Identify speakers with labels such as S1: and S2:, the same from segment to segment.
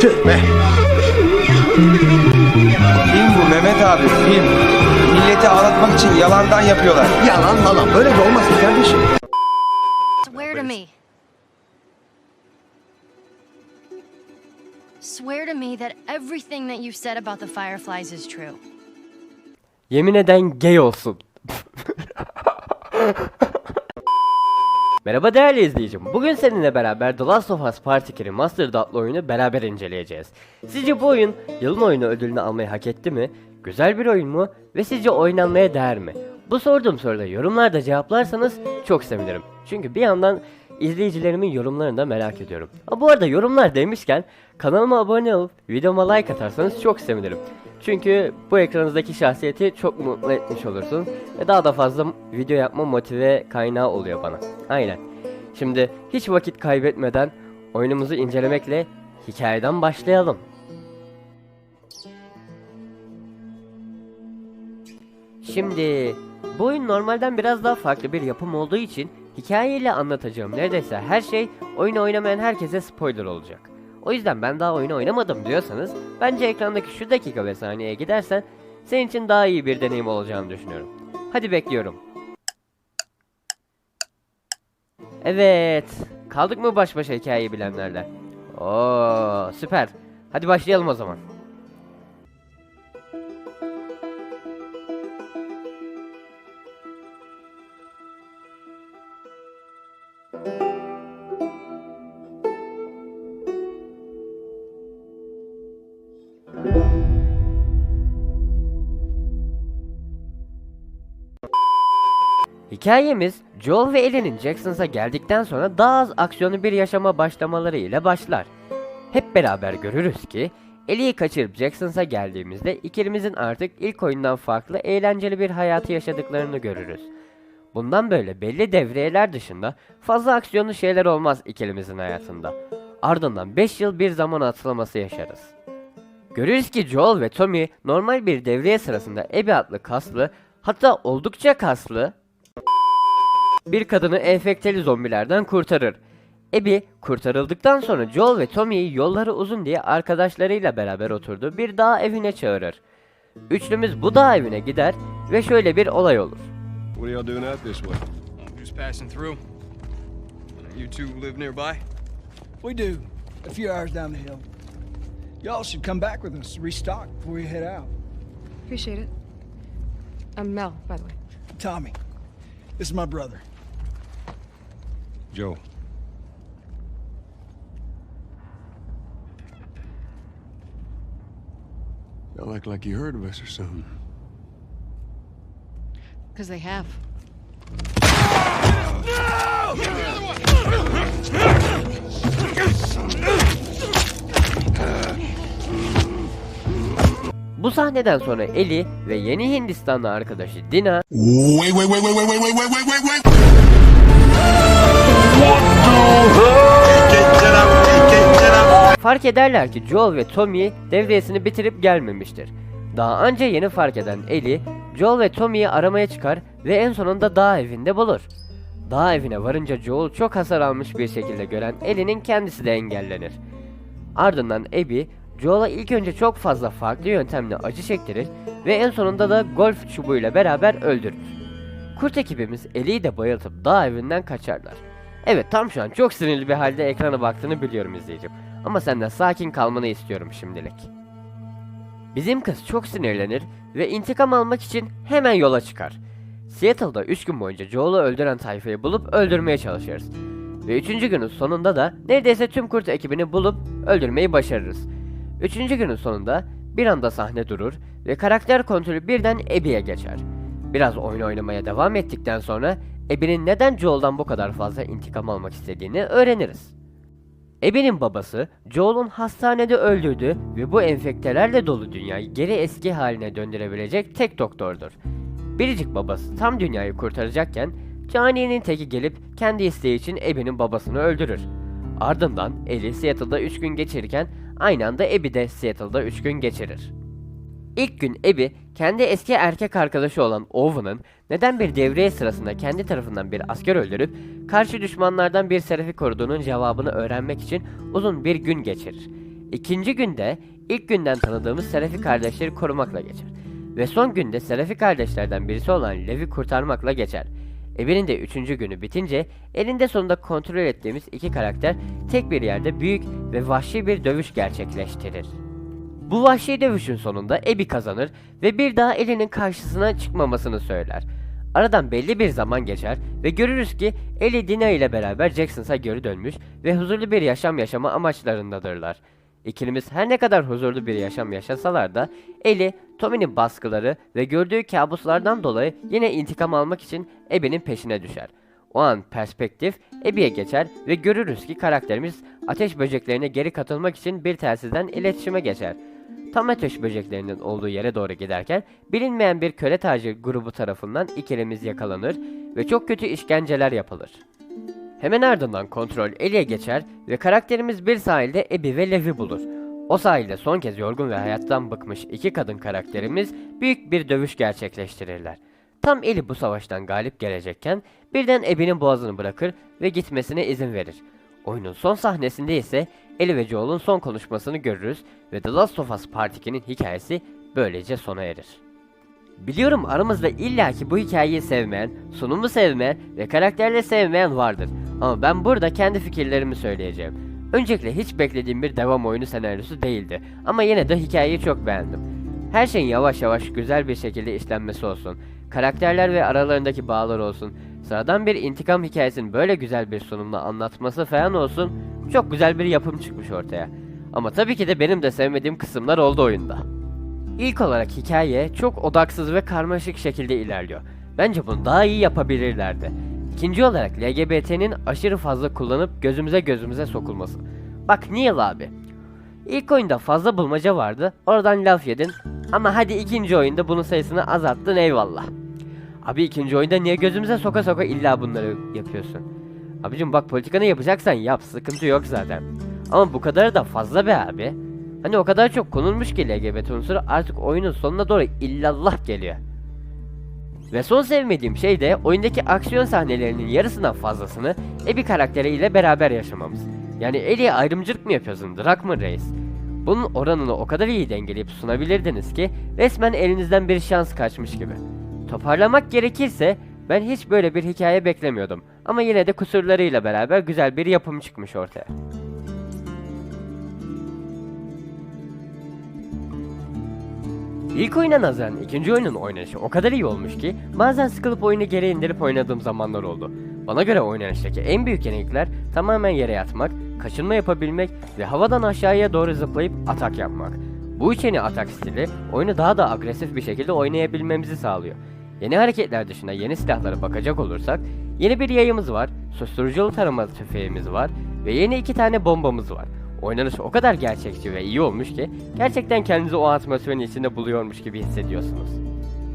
S1: Tüh be.
S2: Film bu Mehmet abi film. Milleti ağlatmak için yalandan yapıyorlar.
S1: Yalan malan böyle de olmaz ki kardeşim.
S3: Swear to me. Swear to me that everything that you said about the fireflies is true.
S4: Yemin eden gay olsun. Merhaba değerli izleyicim. Bugün seninle beraber The Last of Us Part 2 Remastered adlı oyunu beraber inceleyeceğiz. Sizce bu oyun yılın oyunu ödülünü almayı hak etti mi? Güzel bir oyun mu? Ve sizce oynanmaya değer mi? Bu sorduğum soruda yorumlarda cevaplarsanız çok sevinirim. Çünkü bir yandan izleyicilerimin yorumlarını da merak ediyorum. Ha, bu arada yorumlar demişken kanalıma abone olup videoma like atarsanız çok sevinirim. Çünkü bu ekranınızdaki şahsiyeti çok mutlu etmiş olursun ve daha da fazla video yapma motive kaynağı oluyor bana. Aynen. Şimdi hiç vakit kaybetmeden oyunumuzu incelemekle hikayeden başlayalım. Şimdi bu oyun normalden biraz daha farklı bir yapım olduğu için hikayeyle anlatacağım neredeyse her şey oyunu oynamayan herkese spoiler olacak. O yüzden ben daha oyunu oynamadım diyorsanız bence ekrandaki şu dakika ve saniyeye gidersen senin için daha iyi bir deneyim olacağını düşünüyorum. Hadi bekliyorum. Evet. Kaldık mı baş başa hikayeyi bilenlerle? Oo, süper. Hadi başlayalım o zaman. Hikayemiz Joel ve Ellie'nin Jackson'a geldikten sonra daha az aksiyonlu bir yaşama başlamaları ile başlar. Hep beraber görürüz ki Ellie'yi kaçırıp Jackson'a geldiğimizde ikilimizin artık ilk oyundan farklı eğlenceli bir hayatı yaşadıklarını görürüz. Bundan böyle belli devriyeler dışında fazla aksiyonlu şeyler olmaz ikilimizin hayatında. Ardından 5 yıl bir zaman atlaması yaşarız. Görürüz ki Joel ve Tommy normal bir devriye sırasında Abby adlı kaslı, hatta oldukça kaslı bir kadını enfekteli zombilerden kurtarır. Abby kurtarıldıktan sonra Joel ve Tommy'yi yolları uzun diye arkadaşlarıyla beraber oturduğu bir dağ evine çağırır. Üçlümüz bu dağ evine gider ve şöyle bir olay olur.
S5: What are y'all doing out this way?
S6: Just passing through. You two live nearby?
S7: We do. A few hours down the hill. Y'all should come back with us, restock before you head out.
S8: Appreciate it. I'm Mel, by the way.
S7: Tommy, this is my brother.
S5: Joe. Y'all act like you heard of us or something.
S8: Because they have.
S4: Bu sahneden sonra Ellie ve yeni Hindistanlı arkadaşı Dina
S5: wait, wait, wait, wait, wait, wait, wait, wait, wait!
S4: Fark ederler ki Joel ve Tommy devriyesini bitirip gelmemiştir. Daha anca yeni fark eden Ellie, Joel ve Tommy'yi aramaya çıkar ve en sonunda dağ evinde bulur. Dağ evine varınca Joel çok hasar almış bir şekilde gören Ellie'nin kendisi de engellenir. Ardından Abby, Joel'a ilk önce çok fazla farklı yöntemle acı çektirir ve en sonunda da golf çubuğuyla beraber öldürür. Kurt ekibimiz Ellie'yi de bayıltıp dağ evinden kaçarlar. Evet tam şu an çok sinirli bir halde ekrana baktığını biliyorum izleyicim. Ama senden sakin kalmanı istiyorum şimdilik. Bizim kız çok sinirlenir ve intikam almak için hemen yola çıkar. Seattle'da 3 gün boyunca Joel'u öldüren tayfayı bulup öldürmeye çalışırız. Ve 3. günün sonunda da neredeyse tüm kurt ekibini bulup öldürmeyi başarırız. 3. günün sonunda bir anda sahne durur ve karakter kontrolü birden Abby'ye geçer. Biraz oyun oynamaya devam ettikten sonra Abby'nin neden Joel'dan bu kadar fazla intikam almak istediğini öğreniriz. Abby'nin babası Joel'un hastanede öldürdüğü ve bu enfektelerle dolu dünyayı geri eski haline döndürebilecek tek doktordur. Biricik babası tam dünyayı kurtaracakken caninin teki gelip kendi isteği için Abby'nin babasını öldürür. Ardından Ellie Seattle'da 3 gün geçirirken aynı anda Abby de Seattle'da 3 gün geçirir. İlk gün Abby kendi eski erkek arkadaşı olan Owen'ın neden bir devriye sırasında kendi tarafından bir asker öldürüp karşı düşmanlardan bir serafi koruduğunun cevabını öğrenmek için uzun bir gün geçirir. İkinci günde ilk günden tanıdığımız Serafi kardeşleri korumakla geçer. Ve son günde Serafi kardeşlerden birisi olan Lev'i kurtarmakla geçer. Evinin de üçüncü günü bitince elinde sonunda kontrol ettiğimiz iki karakter tek bir yerde büyük ve vahşi bir dövüş gerçekleştirir. Bu vahşi dövüşün sonunda Abby kazanır ve bir daha Ellie'nin karşısına çıkmamasını söyler. Aradan belli bir zaman geçer ve görürüz ki Ellie Dina ile beraber Jackson'a geri dönmüş ve huzurlu bir yaşam yaşama amaçlarındadırlar. İkilimiz her ne kadar huzurlu bir yaşam yaşasalar da Ellie, Tommy'nin baskıları ve gördüğü kabuslardan dolayı yine intikam almak için Abby'nin peşine düşer. O an perspektif Abby'ye geçer ve görürüz ki karakterimiz ateş böceklerine geri katılmak için bir telsizden iletişime geçer. Tam ateş böceklerinin olduğu yere doğru giderken bilinmeyen bir köle tacir grubu tarafından ikilimiz yakalanır ve çok kötü işkenceler yapılır. Hemen ardından kontrol Ellie'ye geçer ve karakterimiz bir sahilde Abby ve Lev'i bulur. O sahilde son kez yorgun ve hayattan bıkmış iki kadın karakterimiz büyük bir dövüş gerçekleştirirler. Tam Ellie bu savaştan galip gelecekken birden Abby'nin boğazını bırakır ve gitmesine izin verir. Oyunun son sahnesinde ise Ellie ve Joel'un son konuşmasını görürüz ve The Last of Us Part 2'nin hikayesi böylece sona erir. Biliyorum aramızda illaki bu hikayeyi sevmeyen, sunumu sevmeyen ve karakterleri sevmeyen vardır. Ama ben burada kendi fikirlerimi söyleyeceğim. Öncelikle hiç beklediğim bir devam oyunu senaryosu değildi. Ama yine de hikayeyi çok beğendim. Her şeyin yavaş yavaş güzel bir şekilde işlenmesi olsun. Karakterler ve aralarındaki bağlar olsun. Sıradan bir intikam hikayesini böyle güzel bir sunumla anlatması falan olsun. Çok güzel bir yapım çıkmış ortaya. Ama tabii ki de benim de sevmediğim kısımlar oldu oyunda. İlk olarak hikaye çok odaksız ve karmaşık şekilde ilerliyor. Bence bunu daha iyi yapabilirlerdi. İkinci olarak LGBT'nin aşırı fazla kullanıp gözümüze gözümüze sokulması. Bak Neil abi. İlk oyunda fazla bulmaca vardı. Oradan laf yedin. Ama hadi ikinci oyunda bunun sayısını azalttın eyvallah. Abi ikinci oyunda niye gözümüze soka soka illa bunları yapıyorsun? Abicim bak politikanı yapacaksan yap sıkıntı yok zaten. Ama bu kadarı da fazla be abi. Hani o kadar çok konulmuş ki LGBT unsuru artık oyunun sonuna doğru illallah geliyor. Ve son sevmediğim şey de oyundaki aksiyon sahnelerinin yarısından fazlasını Abby karakteriyle beraber yaşamamız. Yani Ellie'ye ayrımcılık mı yapıyorsun Drakman Reis? Bunun oranını o kadar iyi dengeleyip sunabilirdiniz ki resmen elinizden bir şans kaçmış gibi. Toparlamak gerekirse ben hiç böyle bir hikaye beklemiyordum ama yine de kusurlarıyla beraber güzel bir yapım çıkmış ortaya. İlk oyuna nazaran ikinci oyunun oynanışı o kadar iyi olmuş ki bazen sıkılıp oyunu geri indirip oynadığım zamanlar oldu. Bana göre oynanıştaki en büyük yenilikler tamamen yere yatmak, kaçınma yapabilmek ve havadan aşağıya doğru zıplayıp atak yapmak. Bu üç yeni atak stili oyunu daha da agresif bir şekilde oynayabilmemizi sağlıyor. Yeni hareketler dışında yeni silahlara bakacak olursak yeni bir yayımız var, susturuculu tarama tüfeğimiz var ve yeni iki tane bombamız var. Oynanış o kadar gerçekçi ve iyi olmuş ki gerçekten kendinizi o atmosferin içinde buluyormuş gibi hissediyorsunuz.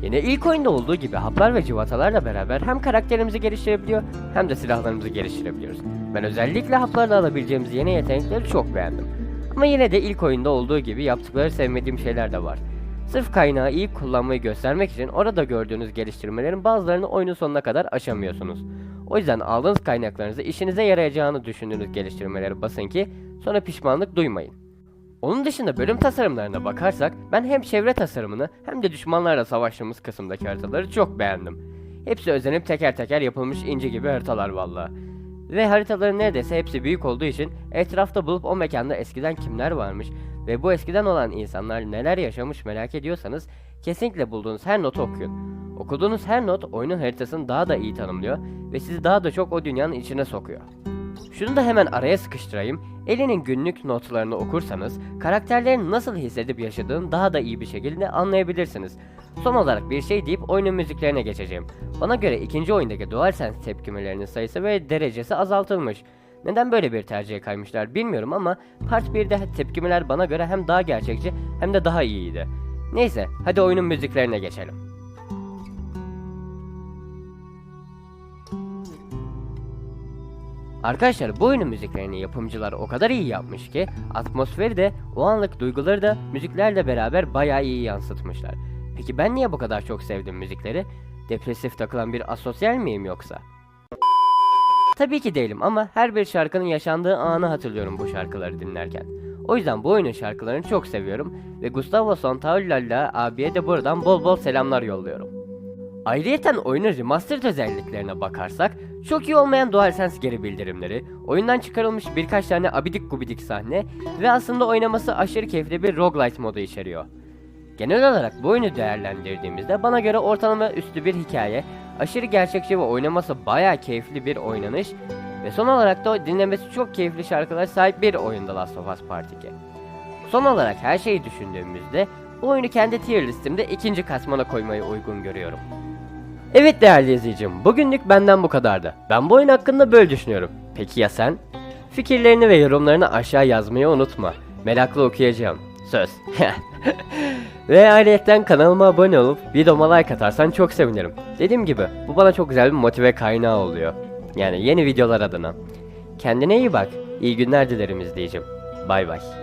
S4: Yine ilk oyunda olduğu gibi haplar ve cıvatalarla beraber hem karakterimizi geliştirebiliyor hem de silahlarımızı geliştirebiliyoruz. Ben özellikle haplarla alabileceğimiz yeni yetenekleri çok beğendim. Ama yine de ilk oyunda olduğu gibi yaptıkları sevmediğim şeyler de var. Sırf kaynağı iyi kullanmayı göstermek için orada gördüğünüz geliştirmelerin bazılarını oyunun sonuna kadar aşamıyorsunuz. O yüzden aldığınız kaynaklarınızı işinize yarayacağını düşündüğünüz geliştirmeleri basın ki sonra pişmanlık duymayın. Onun dışında bölüm tasarımlarına bakarsak ben hem çevre tasarımını hem de düşmanlarla savaştığımız kısımdaki haritaları çok beğendim. Hepsi özenip teker teker yapılmış ince gibi haritalar valla. Ve haritaların neredeyse hepsi büyük olduğu için etrafta bulup o mekanda eskiden kimler varmış ve bu eskiden olan insanlar neler yaşamış merak ediyorsanız kesinlikle bulduğunuz her notu okuyun. Okuduğunuz her not oyunun haritasını daha da iyi tanımlıyor ve sizi daha da çok o dünyanın içine sokuyor. Şunu da hemen araya sıkıştırayım. Ellie'nin günlük notlarını okursanız karakterlerin nasıl hissedip yaşadığını daha da iyi bir şekilde anlayabilirsiniz. Son olarak bir şey deyip oyunun müziklerine geçeceğim. Bana göre ikinci oyundaki DualSense tepkimelerinin sayısı ve derecesi azaltılmış. Neden böyle bir tercihe kaymışlar bilmiyorum ama Part 1'de tepkimeler bana göre hem daha gerçekçi hem de daha iyiydi. Neyse hadi oyunun müziklerine geçelim. Arkadaşlar bu oyunun müziklerini yapımcılar o kadar iyi yapmış ki atmosferi de o anlık duyguları da müziklerle beraber bayağı iyi yansıtmışlar. Peki ben niye bu kadar çok sevdim müzikleri? Depresif takılan bir asosyal miyim yoksa? Tabii ki değilim ama her bir şarkının yaşandığı anı hatırlıyorum bu şarkıları dinlerken. O yüzden bu oyunun şarkılarını çok seviyorum ve Gustavo Santaolalla abiye de buradan bol bol selamlar yolluyorum. Ayrıyeten oyunun remastered özelliklerine bakarsak çok iyi olmayan DualSense geri bildirimleri, oyundan çıkarılmış birkaç tane abidik gubidik sahne ve aslında oynaması aşırı keyifli bir roguelite modu içeriyor. Genel olarak bu oyunu değerlendirdiğimizde bana göre ortalama üstü bir hikaye, aşırı gerçekçi ve oynaması bayağı keyifli bir oynanış ve son olarak da dinlemesi çok keyifli şarkılara sahip bir oyunda Last of Us Part 2. Son olarak her şeyi düşündüğümüzde bu oyunu kendi tier listemde ikinci katmana koymayı uygun görüyorum. Evet değerli izleyicim, bugünlük benden bu kadardı. Ben bu oyun hakkında böyle düşünüyorum. Peki ya sen? Fikirlerini ve yorumlarını aşağı yazmayı unutma. Meraklı okuyacağım. Söz. ve ayrıca kanalıma abone olup videoma like atarsan çok sevinirim. Dediğim gibi bu bana çok güzel bir motive kaynağı oluyor. Yani yeni videolar adına. Kendine iyi bak. İyi günler dilerim izleyicim. Bay bay.